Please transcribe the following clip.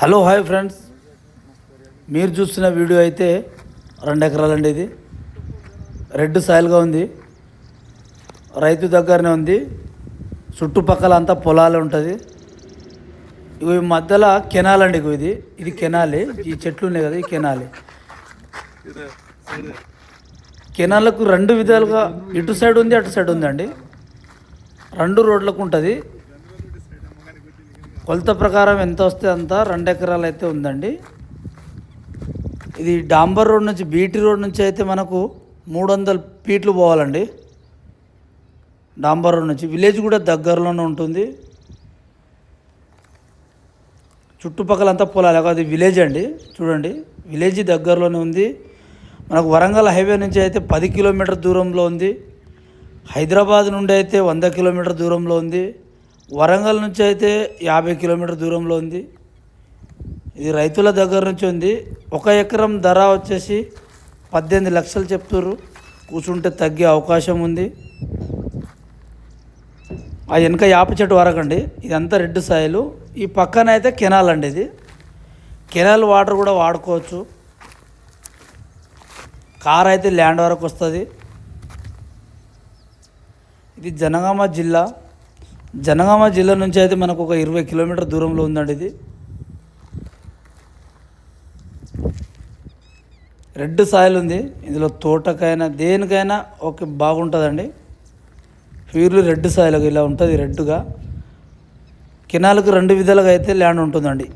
Hello hi friends. మీరు చూస్తున్న video అయితే రెండు ఎకరాలండి ఇది. రెడ్ సాయిల్గా ఉంది. రైతు దగ్గరనే ఉంది. చుట్టుపక్కల అంతా పొలాలు ఉంటుంది. ఇవి మధ్యలో కెనాల్ అండి ఇది. ఇది కెనాలి. ఈ చెట్లు ఉన్నాయి కదా ఈ కెనాలి. కెనాలకు రెండు విధాలుగా ఇటు సైడ్ ఉంది అటు సైడ్ ఉందండి. రెండు రోడ్లకు ఉంటుంది. కొలత ప్రకారం ఎంత వస్తే అంత రెండు ఎకరాలు అయితే ఉందండి. ఇది డాంబర్ రోడ్ నుంచి బీటీ రోడ్ నుంచి అయితే మనకు మూడు వందల ఫీట్లు పోవాలండి. డాంబర్ రోడ్ నుంచి. విలేజ్ కూడా దగ్గరలోనే ఉంటుంది. చుట్టుపక్కల అంతా పొలాలు. అది విలేజ్ అండి. చూడండి. విలేజ్ దగ్గరలోనే ఉంది. మనకు వరంగల్ హైవే నుంచి అయితే పది కిలోమీటర్ దూరంలో ఉంది. హైదరాబాద్ నుండి అయితే వంద కిలోమీటర్ దూరంలో ఉంది. వరంగల్ నుంచి అయితే యాభై కిలోమీటర్ దూరంలో ఉంది. ఇది రైతుల దగ్గర నుంచి ఉంది. ఒక ఎకరం ధర వచ్చేసి పద్దెనిమిది లక్షలు చెప్తుర్రు. కూర్చుంటే తగ్గే అవకాశం ఉంది. ఆ వెనక యాప చెట్టు వరకండి. ఇదంతా రెడ్ సాయిలు. ఈ పక్కన అయితే కెనాల్ అండి ఇది. కెనాల్ వాటర్ కూడా వాడుకోవచ్చు. కార్ అయితే ల్యాండ్ వరకు వస్తుంది. ఇది జనగామ జిల్లా. జనగామ జిల్లా నుంచి అయితే మనకు ఒక ఇరవై కిలోమీటర్ దూరంలో ఉందండి ఇది. రెడ్ సాయిల్ ఉంది. ఇందులో తోటకైనా దేనికైనా ఓకే బాగుంటుందండి. ప్యూర్లీ రెడ్ సాయిల్ ఇలా ఉంటుంది రెడ్గా. కినాలకు రెండు విధాలుగా అయితే ల్యాండ్ ఉంటుందండి.